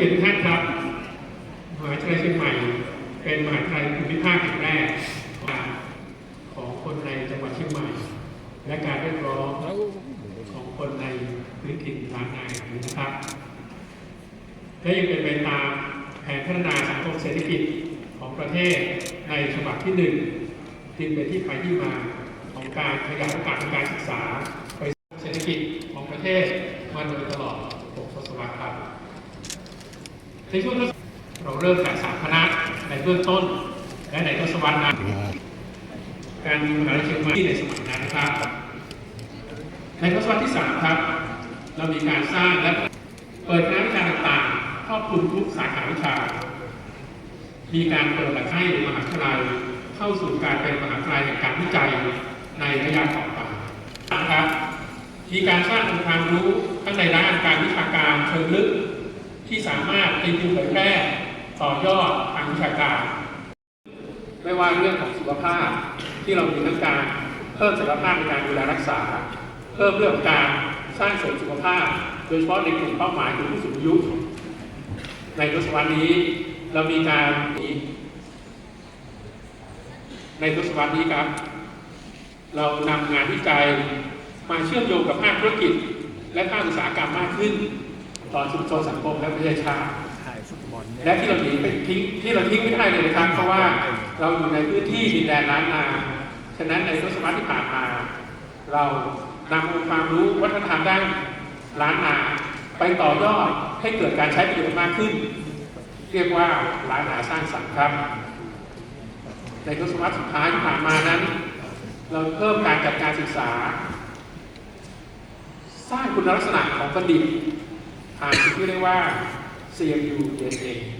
เกียรติท่านครับมหาวิทยาลัยเชียงใหม่ เป็นมหาวิทยาลัยภูมิภาคแห่งแรกของคนในจังหวัดเชียงใหม่ และการเรียกร้องของคนในพื้นถิ่นล้านนาแห่งนี้นะครับและยังเป็นไปตามแผนพัฒนาสังคมเศรษฐกิจของประเทศในฉบับที่หนึ่งที่เป็นที่ไปที่มาของการขยายโอกาสทางการศึกษาไปเศรษฐกิจของประเทศมาโดยตลอด6ทศวรรษครับ ในช่วงทศเราเริ่มจากสามคณะในเบื้องต้น และในทศวรรษนั้นการมีมหาวิทยาลัยเชียงใหม่ในสมัยนั้นนะครับในทศวรรษที่3ครับ เรามีการสร้างและเปิดคณะวิชาต่างๆครอบคลุมทุกสาขาวิชา มีการเปิดหลักให้มหาวิทยาลัยเข้าสู่การเป็นมหาวิทยาลัยแห่งการวิจัยในระยะต่อไปนะครับมีการสร้างองค์ความรู้ทั้งในด้านการวิชาการเชิงลึก ที่สามารถตีพิมพ์เผยแพร่ต่อยอดทางวิชาการ ไม่ว่าเรื่องของสุขภาพที่เรามีทั้งการเพิ่มศักยภาพในการดูแลรักษา เพิ่มเรื่องของการสร้างเสริมสุขภาพ โดยเฉพาะในกลุ่มเป้าหมายคือผู้สูงอายุ ในทศวรรษนี้เรามีการในทศวรรษนี้ครับ เรานำงานวิจัยมาเชื่อมโยงกับภาคธุรกิจ และภาคอุตสาหกรรมมากขึ้น ต่อชุมชนสังคมและประเทศชาติและที่เราทิ้งไปทิ้งที่เราทิ้งไม่ได้เลยนะครับ เพราะว่าเราอยู่ในพื้นที่ดินแดนล้านนาฉะนั้นในทศวรรษที่ผ่านมา เรานำองค์ความรู้วัฒนธรรมด้านล้านนาไปต่อยอดให้เกิดการใช้ประโยชน์มากขึ้น เรียกว่าล้านนาสร้างสรรค์ครับ ในทศวรรษสุดท้ายที่ผ่านมานั้น เราเพิ่มการจัดการศึกษา สร้างคุณลักษณะของบัณฑิต ผ่านสิ่งที่เรียกว่า CMU DNA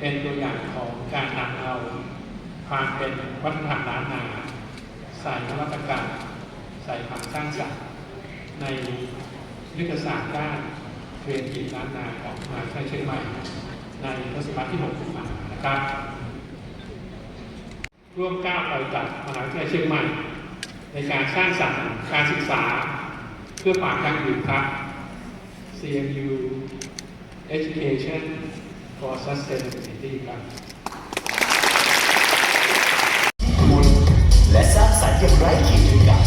เป็นตัวอย่างของการนำเอาความเป็นวัฒนธรรมล้านนาใส่นวัตกรรมใส่ความสร้างสรรค์ในยุทธศาสตร์ด้านเรียนกิจล้านนาของมหาวิทยาลัยเชียงใหม่ ในทศวรรษที่6ที่ผ่านมานะครับ ร่วมก้าวไปกับมหาวิทยาลัยเชียงใหม่ ในการสร้างสรรค์การศึกษาเพื่อความยั่งยืนครับ CMU Education for Sustainability ครับ คุณและสร้างสรรค์อย่างไร้ขีดจำกัด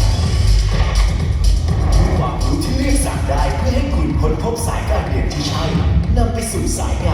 ความรู้ที่เรียกสรรได้เพื่อให้คุณค้นพบสายการเรียนที่ใช่นำไปสู่สายงาน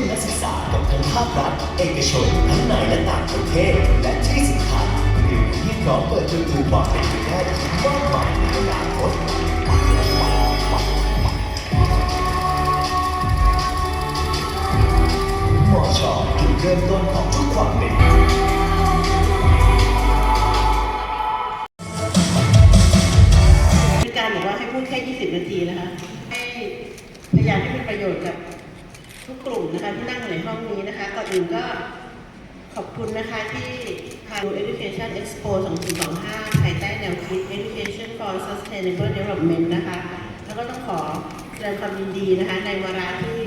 มนักศึกษากับทั้งภาครัฐเอกชนทั้งในและต่างประเทศ และที่สำคัญเรียนที่พร้อมเปิดประตูความเป็นไปได้มากมายในอนาคตมอชอจุดเริ่มต้นของทุกความเป็นการบอกว่าให้พูดแค่ 20 นาทีนะคะ ให้พยายามที่เป็นประโยชน์กับ ทุกกลุ่มนะคะที่นั่งอยู่ในห้องนี้นะคะก่อนอื่นก็ขอบคุณนะคะที่ทาง Education Expo 2025 ภายใต้แนวคิด Education for Sustainable Development นะคะ แล้วก็ต้องขอแสดงความยินดีนะคะ ในวาระที่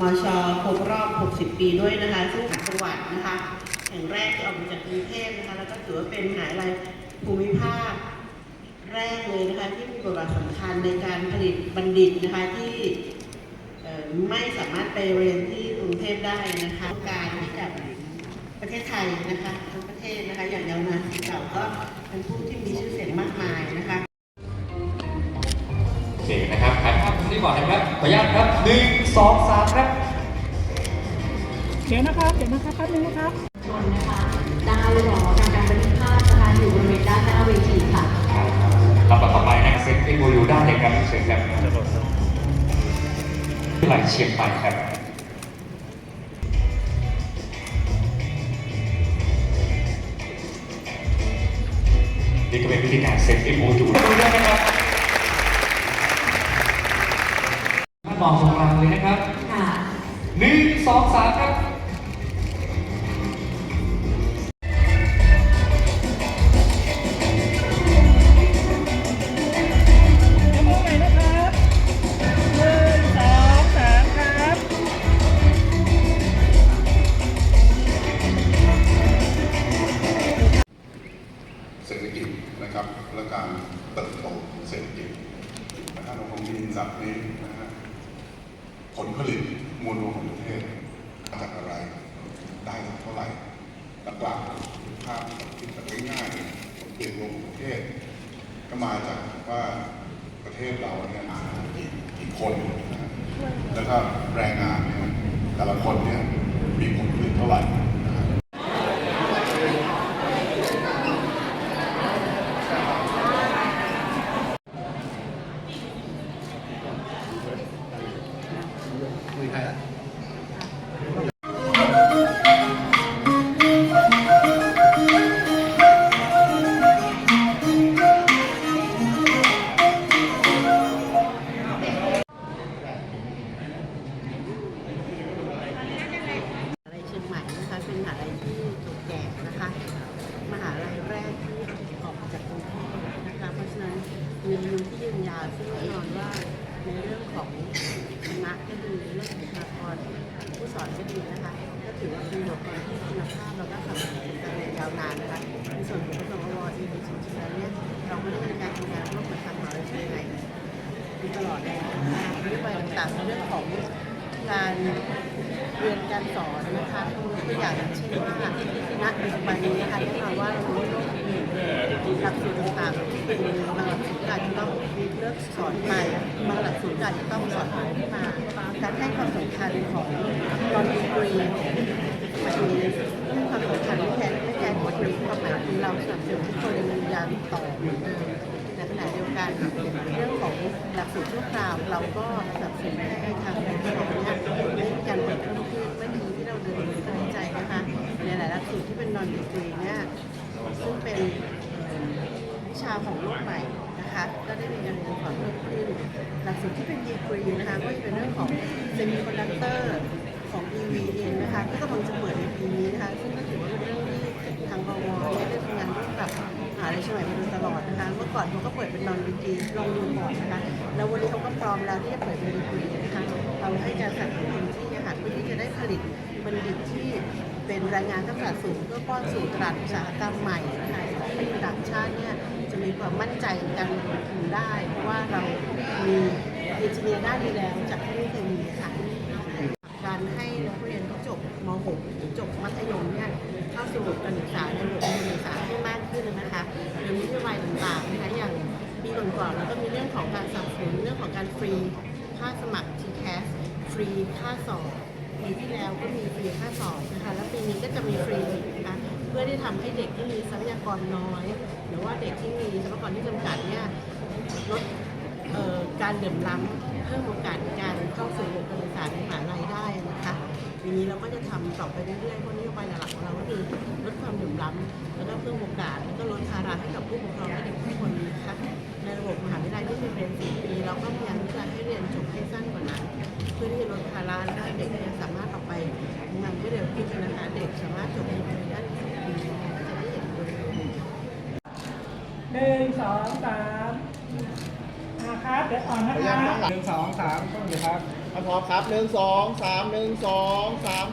มชครบรอบ 60 ปีด้วยนะคะซึ่งจังหวัดนะคะ แห่งแรกที่ออกมาจากกรุงเทพนะคะ แล้วก็ถือว่าเป็นมหายาลัยภูมิภาคแรกเลยนะคะ ที่มีบทบาทสำคัญในการผลิตบัณฑิตนะคะที่ ไม่สามารถไปเรียนที่กรุงเทพได้นะคะการที่จะประเทศไทยนะคะทั้งประเทศนะคะอย่างยาวนานเราก็เป็นผู้ที่มีชื่อเสียงมากมายนะคะโอเคนะครับถ่ายภาพตรงนี้ก่อนนะครับขออนุญาตครับหนึ่งสองสามครับเดี๋ยวนะครับเดี๋ยวนะครับแป๊บนึงนะครับชนนะคะได้รอทางการบันทึกภาพนะคะอยู่บริเวณด้านหน้าเวทีค่ะลำดับต่อไปนะครับเซ็ตเอ็กโบยูด้านเลยครับเชิญครับ ที่ไหลเชียงใหม่ครับนี่ก็เป็นวิธีการเซ็ตเอ็กโบยูดูได้นะครับถ้ามองตรงกลางเลยนะครับค่ะหนึ่งสองสามครับ เศรษฐกิจนะครับ และการเติบโตของเศรษฐกิจนะฮะเราคงมีศัพท์นี้นะฮะผลผลิตมวลรวมของประเทศมาจากอะไร ได้เท่าไหร่หลักๆภาพคิดแบบง่ายๆผลผลิตรวมของประเทศ ก็มาจากว่าประเทศเราเนี่ยกี่กี่คนนะแล้วก็แรงงานเนี่ยแต่ละคนเนี่ยมีผลผลิตเท่าไหร่าวซึ่งแน่นอนว่าในเรื่องของคณะก็ดีเรื่องของบุคลากรผู้สอนก็ดีนะคะ ก็ถือว่าเป็นบุคลากรที่คุณภาพแล้วก็ทำงานการเรียนยาวนานนะคะในส่วนของกสวเองจริงๆแล้วเนี่ยเราไม่ได้มีการทำงานร่วมกับทางมหาวิทยาลัยเชียงใหม่มีตลอดเลยนะคะนโยบายต่างๆในเรื่องของการเรียนการสอนนะคะตัวอย่างเช่นว่าณปัจจุบันนี้นะคะแน่นอนว่าเรารู้ว่า หลักสูตรต่างๆเป็นบางหลักสูตรอาจจะต้องเลิกสอนใหม่บางหลักสูตรอาจจะต้องสอนใหม่ขึ้นมาการคัญของตอนดีกรีมันมีความสำคัญไม่แพ้ไม่แพ้ดีกรีความหมายคือเราสนับสนุนทุกคนในยามต่อเดิมในขณะเดียวกันเรื่องของหลักสูตรชั่วคราวเราก็สนับสนุนให้ทางในที่ของเนี่ยได้มีการเปิดเพิ่มขึ้นเมื่อกี้ที่เราเดินตั้งใจนะคะในหลายหลักสูตรที่เป็นนอนดีกรีเนี่ย ซึ่งเป็นวิชาของโลกใหม่นะคะ ก็ได้มีการเรียนสอนเพิ่มขึ้นหลักสูตรที่เป็นดีกรีนะคะก็จะเป็นเรื่องของเซมิคอนดักเตอร์ของ EV เองนะคะที่กำลังจะเปิดในปีนี้นะคะ ซึ่งก็ถือว่าเป็นเรื่องที่ทางกวเนี่ยได้ทำงานร่วมกับมหาวิทยาลัยเชียงใหม่มาโดยตลอดนะคะ เมื่อก่อนเขาก็เปิดเป็นนอนดีกรีลองดูก่อนนะคะ แล้ววันนี้เขาก็พร้อมแล้วที่จะเปิดเป็นดีกรีนะคะเราให้การสนับสนุนที่นะคะเพื่อที่จะได้ผลิตบัณฑิตที่ เป็นแรงงานทักษะสูงเพื่อป้อนสู่ตลาดอุตสาหกรรมใหม่นะคะให้ต่างชาติเนี่ยจะมีความมั่นใจในการลงทุนได้ เพราะว่าเรามีเอนจิเนียร์ด้านนี้แล้วจากที่ไม่เคยมีค่ะการให้นักเรียนที่จบม .6 จบมัธยมเนี่ยเข้าสู่ระบบการศึกษาในระบบการศึกษาให้มากขึ้นนะคะโดยวิทยาลัยต่างๆนะคะอย่างปีก่อนๆแล้วก็มีเรื่องของการสนับสนุนเรื่องของการฟรีค่าสมัคร TCAS ฟรีค่าสอบ ปีที่แล้วก็มีฟรีค่าสอบนะคะแล้วปีนี้ก็จะมีฟรีอีกนะคะเพื่อที่ทำให้เด็กที่มีทรัพยากรน้อย หรือว่าเด็กที่มีทรัพยากรที่จำกัดเนี่ยลดการเหลื่อมล้ำเพิ่มโอกาสในการเข้าสู่ระบบการศึกษาในมหาลัยได้นะคะทีนี้เราก็จะทำต่อไปเรื่อยๆเพราะนโยบายหลักของเราก็คือลดความเหลื่อมล้ำแล้วก็เพิ่มโอกาสแล้วก็ลดภาระให้กับผู้ปกครองและเด็กทุกคนนะคะในระบบมหาวิทยาลัยที่มีเรียนสี่ปีเราก็พยายามที่จะให้เรียนจบให้สั้น เพื่อที่จะลดภาระและให้เด็กเนี่ยสามารถออกไปทำงานได้เร็วขึ้นนะคะเด็กสามารถจบในปีได้ในสี่ปีจะได้เห็นโดยหนึ่งสองสามอ่าครับเดี๋ยวอ่อนนะครับหนึ่งสองสามต้องเดี๋ยวครับ พร้อมครับหนึ่งสองสามหนึ่งสองสาม